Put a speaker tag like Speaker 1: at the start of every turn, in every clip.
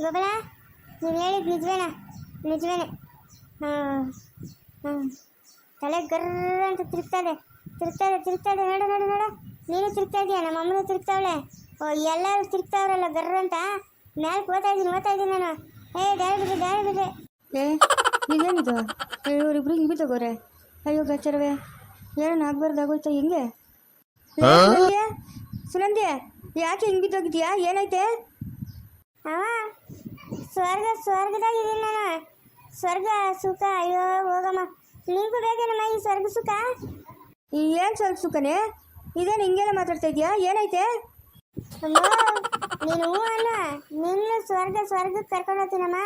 Speaker 1: ಗೋಪಾಲ ನೀವು ಹೇಳಿದ್ ನಿಜವೇನಾ? ನಿಜವೇನೆ. ಹಾಂ ಹಾಂ. ತಲೆ ಗರ್ರ ಅಂತ ತಿರುಗ್ತದೆ ತಿರುಗ್ತದೆ ತಿರುಗ್ತದೆ. ನೋಡು ನೋಡು ನೋಡು. ನೀನು ತಿರುಗ್ತಾ ಇದೀಯ? ನಮ್ಮ ಅಮ್ಮನೂ ತಿರುಗ್ತಾವಳೆ. ಓ ಎಲ್ಲರೂ ತಿರುಗ್ತಾವ್ರಲ್ಲ ಗರ್ರ ಅಂತ? ಮ್ಯಾಲ್ಕ್ ಓದ್ತಾ ಇದ್ದೀನಿ ಓದ್ತಾ ಇದ್ದೀನಿ ನಾನು. ಏ ಡ್ಯಾರಿ ಬಿಡ್ರಿ ಡ್ಯಾರಿ ಬಿಡ್ರಿ.
Speaker 2: ಏ ಇದೇನಿದು ಇವರಿಬ್ರು ಹಿಂಗೆ ಬಿದ್ದೋಗೋರೆ ಅಯ್ಯೋ ಗಚ್ಚರವೇ ಏನೋ ಆಗ್ಬಾರ್ದಾಗೋಯ್ತಾ ಹಿಂಗೆ? ಸುನಂದೆ ಯಾಕೆ ಹಿಂಗೆ ಬಿದ್ದೋಗಿದ್ಯಾ ಏನೈತೆ
Speaker 1: ಅವ ಸ್ವರ್ಗ ಸ್ವರ್ಗದಾಗಿದ್ದೀನಿ ನಾನು. ಸ್ವರ್ಗ ಸುಖ ಅಯ್ಯೋ ಹೋಗಮ್ಮ. ನಿಂಗೂ ಬೇಕೇನಮ್ಮ ಈ ಸ್ವರ್ಗ ಸುಖ?
Speaker 2: ಏನು ಸ್ವರ್ಗ ಸುಖನೇ? ಇದೇನು ಹಿಂಗೆಲ್ಲ ಮಾತಾಡ್ತಾ ಇದೀಯಾ? ಏನೈತೆ?
Speaker 1: ನೀನು ಹ್ಞೂ ಅನ್ನ. ನಿನ್ನ ಸ್ವರ್ಗ ಸ್ವರ್ಗಕ್ಕೆ ಕರ್ಕೊಂಡು ಹೋಗ್ತೀನಮ್ಮ.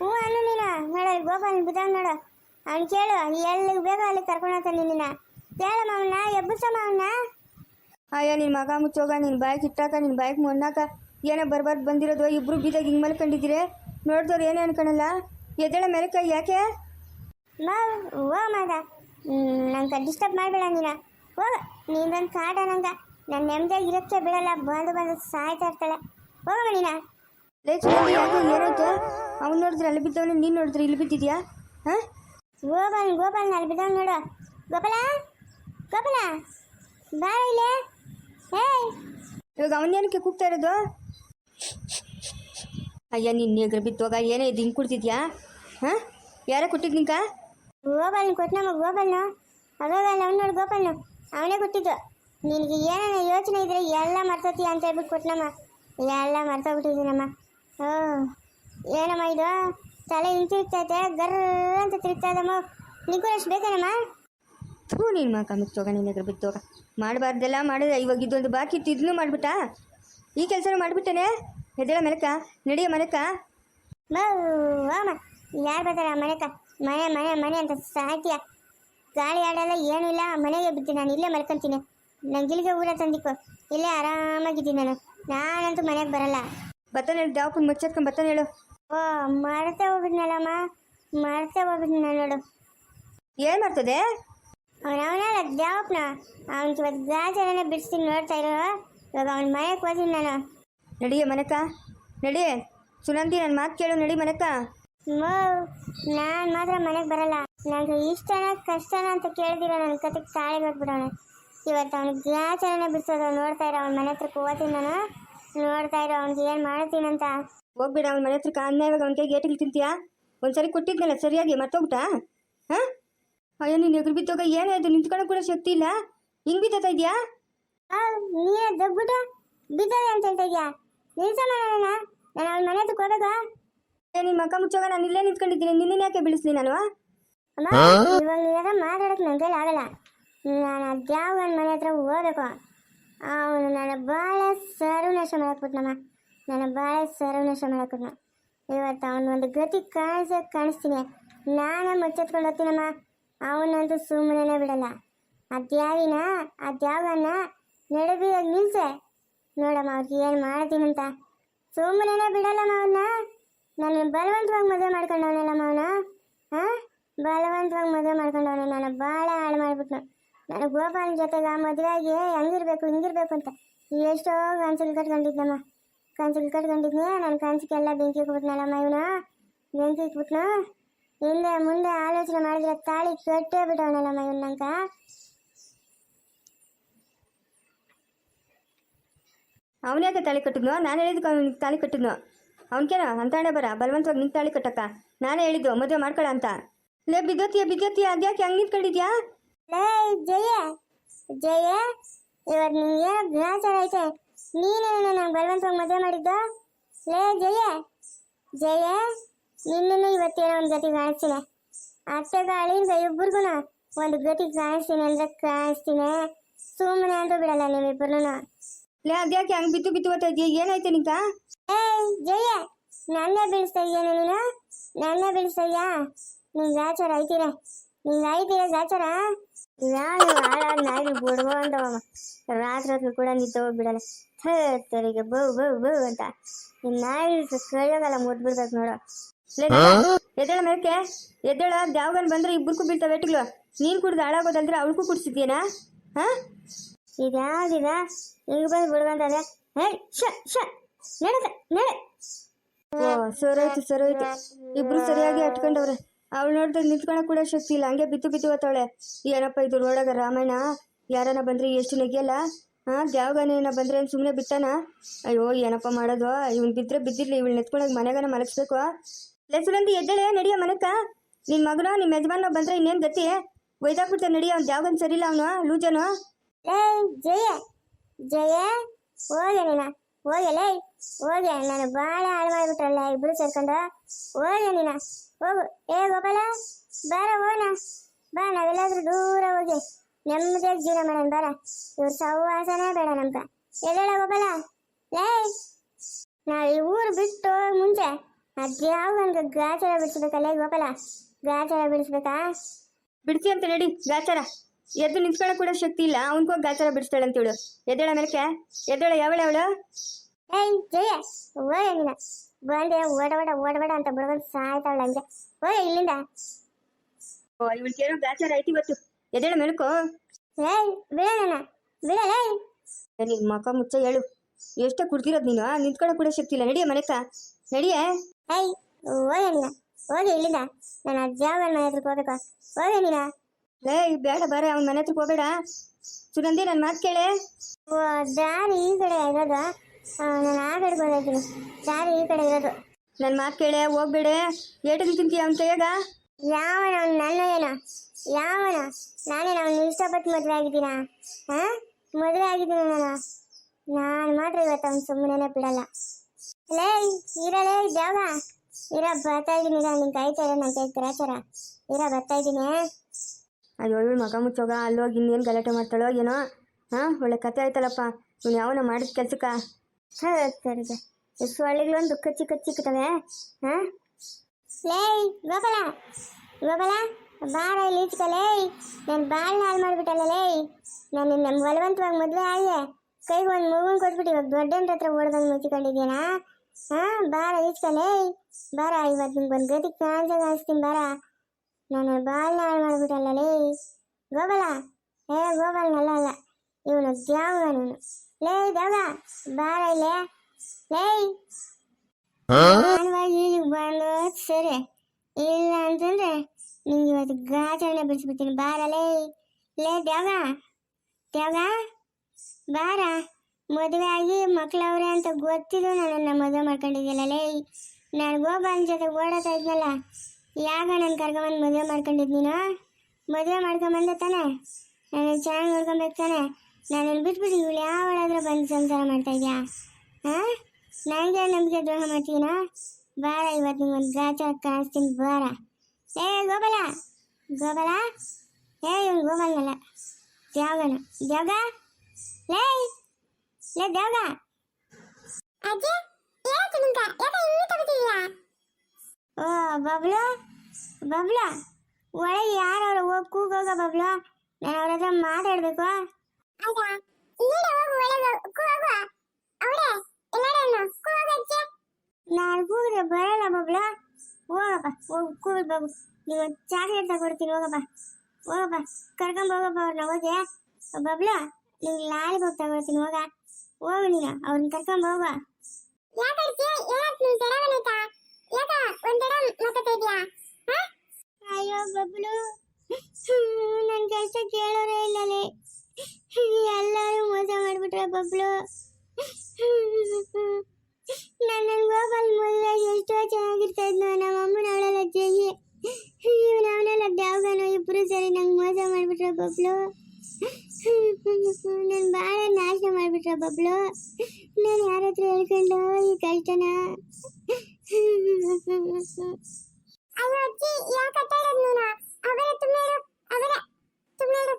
Speaker 1: ಹ್ಞೂ ಅನ್ನು ನೀನು. ನೋಡ ಗೋಪಾಲ್ ಬಿದ್ದಾಗ ನೋಡು. ಅವ್ನು ಕೇಳು ಎಲ್ಲಿಗೆ ಬೇಕೋ ಅಲ್ಲಿಗೆ ಕರ್ಕೊಂಡು ಹೋಗ್ತಾನೆ ನಿನ್ನ. ಕೇಳಮ್ಮ ಅವನ್ನ ಎಬ್ಬಸಮ್ಮ ಅವನ್ನ
Speaker 2: ಅಯ್ಯೋ ನಿನ್ನ ಮಗ ಮುಚ್ಚೋಗ ನಿನ್ನ ಬಾಯ್ಗೆ ಇಟ್ಟಾಕ ನಿನ್ನ ಬಾಯ್ಗೆ ಮೊನ್ನಾಕ. ಏನೋ ಬರ್ಬಾರ್ದು ಬಂದಿರೋದು ಇಬ್ಬರು ಬೀದಾಗ ಹಿಂಗೆ ಮಲ್ಕೊಂಡಿದ್ದೀರಿ? ನೋಡಿದವ್ರು ಏನೇ ಅನ್ಕೊಳಲ್ಲ? ಎದ್ದೇಳ ಮೆಲಕ ಯಾಕೆ?
Speaker 1: ಓ ಮಾದ ನಂಗೆ ಡಿಸ್ಟರ್ಬ್ ಮಾಡಬೇಡ ನೀನು. ಹೋಗ ನೀನೊಂದು ಕಾಡ ನಂಗೆ. ನನ್ನ ನೆಮ್ಮದಿಯಾಗಿ ಇರೋಕ್ಕೆ ಬಿಡಲ್ಲ ಬಂದು ಬಂದು ಸಾಯ್ತಾ ಇರ್ತಾಳೆ. ಹೋಗಮ್ಮ ನೀನ.
Speaker 2: ಯಾಕೆ ಏನಾಯ್ತು ಅವ್ನು ನೋಡಿದ್ರೆ ಅಲ್ಲಿ ಬಿದ್ದವನು ನೀನು ನೋಡಿದ್ರೆ ಇಲ್ಲಿ ಬಿದ್ದಿದ್ಯಾ? ಹಾಂ?
Speaker 1: ಗೋಪಾಲ್ ಗೋಪಾಲ್ ಅಲ್ಲಿ ಬಿದ್ದವ್ ನೋಡು. ಗೋಪಾಲ? ಗೋಪಾಲ? ಬಾರ ಇಲ್ಲೇ? ಹೇಯ್
Speaker 2: ಇವಾಗ ಅವನೇನಕ್ಕೆ ಕೂಗ್ತಾ ಇರೋದು? ಅಯ್ಯ ನಿನ್ನ ಎಗ್ರ ಬಿತ್ತೋಗ ಏನೇ ಇದು ಹಿಂಗೆ ಕುಡ್ತಿದ್ಯಾ ಹಾಂ? ಯಾರ ಕೊಟ್ಟಿದ್ದು ನಿಂಕ
Speaker 1: ಗೋಪಾಲ್ ಕೊಟ್ಟನಮ್ಮ ಗೋಪಾಲ್ನು? ಅವಾಗ ಅವ್ನು ನೋಡು ಗೋಪಾಲ್ನು. ಅವನೇ ಕೊಟ್ಟಿದ್ದು. ನಿನಗೆ ಏನೇನು ಯೋಚನೆ ಇದ್ರೆ ಎಲ್ಲ ಮರ್ತತಿ ಅಂತ ಹೇಳ್ಬಿಟ್ಟು ಕೊಟ್ಟನಮ್ಮ ಎಲ್ಲ ಮರ್ತೋಗ್ಬಿಟ್ಟಿದ್ದೀನಮ್ಮ. ಓ ಏನಮ್ಮ ಇದು? ತಲೆ ಹಿಂಗೆ ಗರ್ ಅಂತ ತಿರುತ್ತಮ್ಮ ಇದಮ್ಮ ನಿಂಗೂ ಅಷ್ಟು ಬೇಕೇನಮ್ಮ?
Speaker 2: ಥೂ ನೀನು ಮಕ ಮುಚ್ಚೋಗ ನಿನ್ನ ಎಗ್ರ ಬಿತ್ತೋಗ ಮಾಡಬಾರ್ದೆಲ್ಲ ಮಾಡಿದೆ ಇವಾಗ ಇದೊಂದು ಬಾಕಿ ಇತ್ತು ಇದನ್ನು ಮಾಡಿಬಿಟ್ಟ? ಈ ಕೆಲಸನೂ ಮಾಡಿಬಿಟ್ಟೇನೆ? ಎದ್ದೇಳ ಮನಕ ನಡಿಯ ಮನಕ.
Speaker 1: ಯಾರು ಬರ್ತಾರ ಮನೆಕ? ಮನೆ ಮನೆ ಮನೆ ಅಂತ ಸಾಯ್ತೀಯ? ಗಾಳಿ ಆಡಲ್ಲ ಏನೂ ಇಲ್ಲ. ಮನೆಗೆ ಬಿದ್ದು ನಾನು ಇಲ್ಲೇ ಮಲ್ಕೊಂತೀನಿ. ನಂಗೆ ಇಲ್ಲಿಗೆ ಊಟ ತಂದಿಕ್ಕು ಇಲ್ಲೇ ಆರಾಮಾಗಿದ್ದೀನಿ ನಾನು. ನಾನಂತೂ ಮನೆಗೆ ಬರಲ್ಲ.
Speaker 2: ಬರ್ತಾನೆ ಹೇಳು ದಾವಪ್ಪನ ಮುಚ್ಚತ್ಕೊಂಡು ಬರ್ತಾನೆ ಹೇಳು.
Speaker 1: ಓ ಮರತೆ ಹೋಗಿದ್ನಲ್ಲಮ್ಮ. ಮರತೆ ಹೋಗಿದ್ನ ನೋಡು.
Speaker 2: ಏನು ಮಾಡ್ತದೆ?
Speaker 1: ಅವನವನಲ್ಲ ದ್ಯಾವಪ್ಪನ ಅವ್ನಿಗೆ ಇವತ್ತು ಗಾಜರನೇ ಬಿಡಿಸ್ತೀನಿ ನೋಡ್ತಾ ಇರೋ. ಇವಾಗ ಅವ್ನ ಮನೆಗೆ ಹೋದಿನಿ ನಾನು.
Speaker 2: ನಡಿಯ ಮನಕ? ನಡಿ ಸುನಂದಿ ನನ್ನ ಮಾತು ಕೇಳು ನಡಿ ಮನಕ.
Speaker 1: ನಾನು ಮಾತ್ರ ಮನೆಗೆ ಬರಲ್ಲ. ನನಗೆ ಇಷ್ಟನ ಕಷ್ಟನ ಅಂತ ಕೇಳಿದಿರ ನನ್ನ ಕತೆಗೆ ತಾಳೆ ಹೋಗ್ಬಿಡೋಣ ಇವತ್ತು ಅವ್ನಿಗೆ ಗ್ಯಾಚರಣೆ ಬಿಡಿಸೋದು ನೋಡ್ತಾ ಇರೋ ಅವ್ನ ಮನೆ ಹತ್ರಕ್ಕೆ ಹೋಗ್ತೀನಿ ನಾನು. ನೋಡ್ತಾ ಇರೋ ಅವ್ನಿಗೆ ಏನು ಮಾಡ್ತೀನಂತ
Speaker 2: ಹೋಗ್ಬಿಡ ಅವ್ನ ಮನೆ ಹತ್ರಕ್ಕೆ ಅನ್ಯಾಯವಾಗ ಅವನ ಕೈ ಗೇಟಿಗೆ ತಿಂತೀಯಾ? ಒಂದ್ಸರಿ ಕೊಟ್ಟಿದ್ನಲ್ಲ ಸರಿಯಾಗಿ ಮರ್ತೋಗ್ಬಿಟ್ಟ ಹಾಂ? ಅಯ್ಯೋ ನೀನು ಎದುರು ಬಿತ್ತೋಗ ಏನಾಯ್ತು ನಿಂತ್ಕೊಳ್ಳೋ ಕೂಡ ಶಕ್ತಿ ಇಲ್ಲ. ಹಿಂಗೆ ಬಿದ್ದ ಇದೆಯಾ?
Speaker 1: ನೀ ನೀನೇ ದಬ್ಬಿಟ್ಟು ಬಿದ್ದೋದೆ ಅಂತ ಹೇಳ್ತಾ ಇದೆಯಾ? ನಿಲ್ಸ ಮಾಡೋಣ ನಾನು ಅವ್ನ ಮನೆ ಹತ್ರಕ್ಕೆ
Speaker 2: ಹೋದಾಗ ನಿನ್ನ ಮಕ್ಕ ಮುಚ್ಚೋಗ ನಾನು ಇಲ್ಲೇ ನಿಂತ್ಕೊಂಡಿದ್ದೀನಿ ನಿನ್ನ ಯಾಕೆ ಬಿಡಿಸ್ಲಿ ನಾನು?
Speaker 1: ಅಮ್ಮ ಇವಾಗ ಏನಾರ ಮಾತಾಡೋಕೆ ನನ್ನ ಕೈಲಿ ಆಗಲ್ಲ. ನಾನು ಅದ್ಯಾವನ ಮನೆ ಹತ್ರ ಹೋಗ್ಬೇಕು? ಅವನು ನನ್ನ ಭಾಳ ಸರ್ವನಾಶ ಮಾಡಾಕ್ಬಿಟ್ನಮ್ಮ ನನ್ನ ಭಾಳ ಸರ್ವನಾಶ ಮಾಡಾಕ್ಬಿಟ್ನ ಇವತ್ತು ಅವನು ಒಂದು ಗತಿ ಕಾಣಿಸ ಕಾಣಿಸ್ತೀನಿ. ನಾನೇ ಮುಚ್ಚತ್ಕೊಂಡು ಹೋಗ್ತೀನಮ್ಮ. ಅವನಂತೂ ಸುಮ್ಮನೆ ಬಿಡಲ್ಲ. ಅದ್ಯಾವಿನ ಅದ್ಯಾವನ್ನ ನಡುವಿಯಾಗಿ ನಿಲ್ಸೆ. ನೋಡಮ್ಮ, ಅವ್ರಿಗೆ ಏನು ಮಾಡ್ತೀನಂತ ಸುಮ್ಮನೆ ಬಿಡಲ್ಲಮ್ಮ ಅವನ್ನ ನಾನು ಬಲವಂತವಾಗಿ ಮದುವೆ ಮಾಡ್ಕೊಂಡವನಲ್ಲಮ್ಮ ಅವನು. ಹಾಂ ಬಲವಂತವಾಗಿ ಮದುವೆ ಮಾಡ್ಕೊಂಡವನು ನಾನು. ಭಾಳ ಹಾಳು ಮಾಡಿಬಿಟ್ನು. ನಾನು ಗೋಪಾಲನ ಜೊತೆಗೆ ಆ ಮದುವೆಗೆ ಹಂಗಿರ್ಬೇಕು, ಹಿಂಗಿರ್ಬೇಕು ಅಂತ. ಎಷ್ಟೋ ಕನ್ಸಲ್ ಕಟ್ಕೊಂಡಿದ್ದಮ್ಮ ಕನ್ಸಲ್ ಕಟ್ಕೊಂಡಿದ್ನೆ ನನ್ನ ಕನ್ಸಿಗೆಲ್ಲ ಬೆಂಕಿ ಇಕ್ಬಿಟ್ನಲ್ಲಮ್ಮ ಇವನು. ಬೆಂಕಿ ಇಟ್ಬಿಟ್ನು ಹಿಂದೆ ಮುಂದೆ ಆಲೋಚನೆ ಮಾಡಿದ್ರೆ ತಾಳಿ ಕಟ್ಟೇ ಬಿಟ್ಟವನಲ್ಲಮ್ಮ ಇವನು
Speaker 2: ಅವನ್ಯಾಕೆ ತಾಳಿ ಕಟ್ಟಿದ್ನು? ನಾನು ಹೇಳಿದ್ಕೆ ಅವ್ನಿಗೆ ತಾಳಿ ಕಟ್ಟಿದ್ನು? ಅವನಕೇನ ಅಂತಾಣೆ ಬರ, ಬಲವಂತವಾಗಿ ನಿಂಗೆ ತಾಳಿ ಕಟ್ಟಕ್ಕ? ನಾನೇ ಹೇಳಿದ್ದು, ಮದುವೆ ಮಾಡ್ಕೊಳ ಅಂತ. ಲೇ, ಬಿದ್ದೋತಿಯ ಬಿದ್ದೋತಿಯ, ಅದ್ಯಾಕೆ ಹಂಗೆ ನಿಂತ್ಕೊಂಡಿದ್ಯಾ?
Speaker 1: ಜಯ ಜಯ ಇವತ್ತು ನಿಂಗೆ ಗ್ರಾಚಾರ ಐತೆ. ನೀನೇನು ನಾನು ಬಲವಂತವಾಗಿ ಮದುವೆ ಮಾಡಿದ್ದು? ಲೇ, ಜಯ ಜಯ, ನಿನ್ನನ್ನು ಇವತ್ತೇನೋ ಒಂದು ಗತಿ ಕಾಣಿಸ್ತೀನಿ. ಅತ್ತೆ ಗಾಳಿಯಿಂದ ಇಬ್ಬರಿಗೂ ಒಂದು ಗತಿ ಕಾಣಿಸ್ತೀನಿ ಅಂದ್ರೆ ಕಾಣಿಸ್ತೀನಿ. ಸುಮ್ಮನೆ ಅಂತೂ ಬಿಡಲ್ಲ ನೀವಿಬ್ಬರೂ
Speaker 2: ಲೇ ಅದ್ಯಾಕೆ ಹಂಗೆ ಬಿತ್ತು ಬಿತ್ತು ಬರ್ತಾ ಇದೆಯಾ? ಏನಾಯ್ತು ನಿಂಕ
Speaker 1: ಏಯ್ ಜಯ ನನ್ನ ಬೀಳಿಸ್ತಾ ಇದೆಯಾ ನೀನು? ನನ್ನ ಬೀಳಿಸ್ತಾ ಇದೆಯಾ? ನಿಂಗೆ ಜಾಚಾರ ಐತೀರ ನಿಂಗೆ ಐತೀರ ಜಾಚಾರ ನಾನು ಹಾಳಾಗಿ ನಾಯಿ ಬಿಡ್ಕೊಂಡವಮ್ಮ ರಾತ್ರಿ ಹೊತ್ತು ಕೂಡ ನಿದ್ದೆ ಬಿಡಲ್ಲ ತರಿಗೆ ಬೌ ಬೌ ಬೌ ಅಂತ. ಈ ನಾಯಿ ಕೈಯೋಗಲ್ಲ ಮುದ್ಬಿಡ್ಬೇಕು ನೋಡು.
Speaker 2: ಎದ್ದೇಳ ಮೇಕೆ ಎದ್ದೇಳ ಯಾವಾಗನ್ ಬಂದ್ರೆ ಇಬ್ಬರಿಗೂ ಬೀಳ್ತಾವೆ ಬೆಟ್ಟಿಗ್ಲು ನೀನು ಕುಡ್ದು ಹಾಳಾಗೋದಲ್ದ್ರೆ ಅವಳಿಗೂ ಕುಡಿಸಿದ್ಯೇನಾ ಹಾಂ
Speaker 1: ಇದ್ಯಾವ್ದಿದ ಈಗ ಬಂದು ಹೇ ಶ ಶ. ನಡೆ. ಓ
Speaker 2: ಸರೋಯ್ತು ಸರೋಯ್ತು ಇಬ್ರು ಸರಿಯಾಗಿ ಅಟ್ಕೊಂಡವ್ರೆ. ಅವ್ಳು ನೋಡಿದ್ರೆ ನಿಂತ್ಕೊಳಕ್ ಕೂಡ ಶಕ್ತಿ ಇಲ್ಲ. ಹಂಗೆ ಬಿತ್ತು ಬಿತ್ತು ಹೋಗ್ತಾಳೆ ಏನಪ್ಪ ಇದು ರೋಡಾಗ ರಾಮಾಯಣ? ಯಾರನ್ನ ಬಂದ್ರೆ ಎಷ್ಟು ನೆಗೆಯಲ್ಲ? ಹಾ ಏನ ಬಂದ್ರೆ ಸುಮ್ಮನೆ ಬಿಟ್ಟಾನ? ಅಯ್ಯೋ, ಏನಪ್ಪ ಮಾಡೋದು? ಇವ್ನು ಬಿದ್ರೆ ಬಿದ್ದಿರ್ಲಿ. ಇವಳು ನೆತ್ಕೊಳಗ್ ಮನೆಗಾನ ಮಲಗಿಸ್ಬೇಕು. ಲೇ ಎದ್ದಳೆ, ನಡಿಯ ಮನಕ್ಕ ನಿನ್ ಮಗನ ನಿಮ್ಮ ಯಜಮಾನ ಬಂದ್ರೆ ಇನ್ನೇನ್ ಗತಿ? ಒಯ್ದಾಕ್ಬಿಡ್ತಾನೆ ನಡಿಯ. ಅವ್ನು ದ್ಯಾವಗನ್ ಸರಿಲ್ಲ ಅವನು, ಲೂಜನು.
Speaker 1: ಏಯ್, ಜಯ. ಜಯ. ಹೋಗೆ ನೀನ? ಲೈ ಹೋಗಿ ನಾನು ಭಾಳ ಹಾಳು ಮಾಡಿಬಿಟ್ರಲ್ಲ, ಇಬ್ರು ಸೇರ್ಕೊಂಡು ಹೋಗಿ ನೀನ? ಹೋಗು. ಏ, ಗೋಪಾಲ, ಬಾರ ಹೋಗೋಣ ಬಾ, ನಾವೆಲ್ಲಾದ್ರೂ ದೂರ ಹೋಗಿ ನೆಮ್ಮದಿಯಾಗಿ ಜೀವನ ಮಾಡೋಣ, ಬಾರ. ಇವ್ರ ಸಹವಾಸನೇ ಬೇಡ ನಮ್ಗೆ. ಎಲ್ಲ ಗೋಪಾಲ? ಲೇ, ನಾವು ಈ ಊರು ಬಿಟ್ಟು ಮುಂಚೆ ಅದ್ಯಾವ ನನ್ಗೆ ಗಾಚಾರ ಬಿಡಿಸ್ಬೇಕಲ್ಲ, ಗೋಪಾಲ? ಗಾಚಾರ ಬಿಡಿಸ್ಬೇಕಾ?
Speaker 2: ಬಿಡ್ತೀವಿ ಅಂತ ನಡಿ, ಗಾಚಾರ. ಎದ್ದು ನಿಂತ್ಕೊಳ್ಳೋ ಕೂಡ ಶಕ್ತಿ ಇಲ್ಲ. ಅವನ್ಕೋಗಿ ಗಾಚಾರ ಬಿಡಿಸ್ತಾಳೆ ಅಂತೇಳು ಎದ್ದೇಳ ಮೇಲಕ್ಕೆ? ಎದ್ದೇಳ ಯಾವಳ ಅವಳು?
Speaker 1: ಏಯ್ ಜಯ ಓಯ್ ನೀನ ಬಂದೆ ಓಡಬೇಡ ಓಡಬೇಡ ಅಂತ ಬಿಡ್ಕೊಂಡು ಸಾಯ್ತಾವಳ ಹಂಗೆ ಓಯ್ ಇಲ್ಲಿಂದ.
Speaker 2: ಓ ಇವಳಿಗೇನೋ ಗಾಚಾರ ಐತಿ ಇವತ್ತು. ಎದ್ದೇಳ ಮೇಲಕ್ಕೋ?
Speaker 1: ಏಯ್ ಬಿಡೋಣ ಬಿಡಲೇ
Speaker 2: ನಿನ್ ಮಕ ಮುಚ್ಚ ಹೇಳು. ಎಷ್ಟೋ ಕುಡ್ದಿರೋದು ನೀನು? ನಿಂತ್ಕೊಳಕ್ ಕೂಡ ಶಕ್ತಿ ಇಲ್ಲ. ನಡಿಯ ಮನೆಕ ನಡಿಯೇ?
Speaker 1: ಏಯ್ ಓಯ್ ನೀನ ಹೋಗಿ ಇಲ್ಲಿಂದ. ನಾನು ಅಜ್ಜಾವನ ಮನೆ ಹತ್ರಕ್ಕೆ ಹೋಗ್ಬೇಕು. ಹೋಗಿ ನೀನ
Speaker 2: ಲೇ ಬೇಡ ಬರ ಅವ್ನ ಮನೆ ಹತ್ರಕ್ಕೆ ಹೋಗ್ಬೇಡ. ಸುನಂದಿ ನನ್ನ ಮಾತು ಕೇಳೆ.
Speaker 1: ಓ ದಾರಿ ಈ ಕಡೆ ಇರೋದು. ನಾನು ಆ ಕಡೆ ಬಂದಿದ್ದೀನಿ. ದಾರಿ ಈ ಕಡೆ ಇರೋದು.
Speaker 2: ನನ್ನ ಮಾತು ಕೇಳೆ ಹೋಗ್ಬೇಡ. ಏಟು ತಿಂತೀಯ ಅವ್ನ ಕೈಯಾಗ
Speaker 1: ಯಾವನ ಅವ್ನು ನನ್ನ ಏನೋ? ಯಾವನ? ನಾನೇನು ಅವ್ನು ಇಷ್ಟಪಟ್ಟು ಮದುವೆ ಆಗಿದ್ದೀನ? ಹಾಂ ಮದುವೆ ಆಗಿದ್ದೀನಿ ನಾನು. ನಾನು ಮಾತ್ರ ಇವತ್ತು ಅವ್ನು ಸುಮ್ಮನೆ ಬಿಡಲ್ಲ ಲೇ ಇರಲೇ ಜಾವ ಇರ ಬರ್ತಾ ಇದ್ದೀನಿ ನಾನು ನಿನ್ ಕಾಯ್ತಾ ಇರೋ ನನ್ನ ಕೈ ಗ್ರಾಚಾರ ಇರ ಬರ್ತಾ ಇದ್ದೀನಿ.
Speaker 2: ಅಯ್ಯೋ ಇವಳು ಮಗ ಮುಚ್ಚೋಗ, ಅಲ್ಲೋಗಿ ಇನ್ನೇನು ಗಲಾಟೆ ಮಾಡ್ತಾಳೋ ಏನೋ? ಹಾಂ, ಒಳ್ಳೆ ಕತೆ ಆಯ್ತಲ್ಲಪ್ಪ. ಇವ್ನು ಯಾವನ ಮಾಡಿದ ಹಾಂ,
Speaker 1: ಸರಿ ಸರಿ. ಸೊಳ್ಳೆಗಳು ದುಃಖ ಚಿಕ್ಕ ಕಚ್ಚಿಕ್ತವೆ ಹಾಂ? ಲೇ ಗೋಪಾಲ ಗೋಪಾಲ ಬಾರ ಇಲ್ಲಿ ಈಚ್ಕಲೇ ನಾನು ಬಾಳ ಹಾಳು ಮಾಡಿಬಿಟ್ಟಲ್ಲ ಲೇ ನಾನು ನಮ್ಮ ಬಲವಂತವಾಗಿ ಮದುವೆ ಆಗಿದೆ ಕೈಗೆ ಒಂದು ಮಗುನ್ ಕೊಟ್ಬಿಟ್ಟು ಇವಾಗ ದೊಡ್ಡನ ಹತ್ರ ಓಡ್ದಂಗೆ ಮುಚ್ಚಿಕೊಂಡಿದ್ದೀನಾ ಹಾಂ, ಬಾರ ಈಚ್ಕಲೇ ಬಾರ ಇವತ್ತು ನಿಮ್ಗೆ ಒಂದು ಗತಿ ಕಾಣಿಸ ಕಾಣಿಸ್ತೀನಿ ಬಾರ. ನಾನು ಬಾಲ್ ಹಾಳು ಮಾಡಿಬಿಟ್ಟಲ್ಲ ಲೇ ಗೋಪಾಲ. ಏ ಗೋಪಾಲನಲ್ಲ ಅಲ್ಲ ಇವನು ದ್ಯಾವ ನೀನು ಲೇ ದ್ಯಾವ ಬಾರ ಇಲ್ಲೇ. ಲೇ. ಈಗ ಬಂದು ಸರಿ. ಇಲ್ಲ ಅಂತಂದ್ರೆ ನಿಂಗೆ ಇವತ್ತು ಗಾಚರಣೆ ಬಿಡಿಸ್ಬಿಡ್ತೀನಿ. ಬಾರ ಲೇ. ಲೇ ದ್ಯಾವ ದ್ಯಾವ ಬಾರ. ಮದುವೆ ಆಗಿ ಮಕ್ಳವ್ರೆ ಅಂತ ಗೊತ್ತಿದ್ರು ನನ್ನನ್ನು ಮದುವೆ ಮಾಡ್ಕೊಂಡಿದ್ಯಲ್ಲ ಲೇ. ನಾನು ಗೋಬಾನ್ ಜೊತೆ ಓಡೋತಾ ಇದ್ನಲ್ಲ ಯಾಕ ನನ್ನ ಕರ್ಕೊಂಡ್ಬಂದು ಮದುವೆ ಮಾಡ್ಕೊಂಡಿದ್ ನೀನು? ಮದುವೆ ಮಾಡ್ಕೊಂಬಂದೆ ತಾನೆ? ನಾನು ಚೆನ್ನಾಗಿ ನೋಡ್ಕೊಬೇಕು ತಾನೆ? ನಾನು ಬಿಟ್ಬಿಟ್ಟು ಇವಳು ಯಾವಳಾದ್ರೂ ಬಂದು ಸಂಸಾರ ಮಾಡ್ತಾ ಇದೆಯಾ? ಹಾಂ ನನಗೆ ನಂಬಿಕೆ ದ್ರೋಹ ಮಾಡ್ತೀನ ಬಾರ ಇವತ್ತು ನಿಮ್ಗೆ ಒಂದು ಗಾಚ ಕಾಣಿಸ್ತೀನಿ, ಬಾರ. ಏ, ಗೋಪಾಲ! ಗೋಪಾಲ! ಏ, ಇವನು ಗೋಪಾಲನಲ್ಲ. ದೇವಗನ. ದೇವಗ? ಲೇ! ಲೇ, ದೇವಗ! ಅಜ್ಜಿ ಏನಾಯ್ತು ನಿಮ್ಗೆ ಯಾಕೆ ಇನ್ನೂ ತಗೋತಿದ್ಯಾ ಓ ಬಬ್ಲು? ಬಬ್ಲ ಒಳಗೆ ಯಾರವ್ರು ಹೋಗಿ ಕೂಗೋಗ ಬಬ್ಲು? ನಾನು ಅವ್ರ ಹತ್ರ ಮಾತಾಡ್ಬೇಕು. ನಾನು ಕೂಗಿದ್ರೆ ಬರಲ್ಲ ಬಬ್ಲ. ಹೋಗಪ್ಪ ಹೋಗಿ ಕೂಗಿ ಬಾಬು ನೀವು ಚಾಕ್ಲೇಟ್ ತಗೊಡ್ತೀನಿ ಹೋಗಪ್ಪ. ಹೋಗಪ್ಪ ಕರ್ಕೊಂಡ್ ಹೋಗಪ್ಪ ಅವ್ರನ್ನ ಹೋಗಿ. ಬಬ್ಲ ನಿಂಗೆ ಲಾಲಿಪಾಪ್ ತಗೊಳ್ತೀನಿ ಹೋಗ. ಹೋಗು ನೀನು ಅವ್ರನ್ನ ಕರ್ಕೊಂಡ್ ಹೋಗ ಅಯ್ಯೋ ಮಾಡಿಬಿಟ್ರ ಬಬ್ಲು ನಾನು ಭಾಳ ನಾಶ ಮಾಡಿಬಿಟ್ರ ಬಬ್ಲು ನಾನು ಯಾರ ಹತ್ರ ಹೇಳ್ಕೊಂಡು ಈ ಕಷ್ಟನ ಅಯ್ಯೋ ಅಜ್ಜಿ ಯಾಕೆ ಕಟ್ಟಾಡೋದು ನೀನು ಅವರ ತುಂಬಿರು ಅವರ ತುಂಬಿರು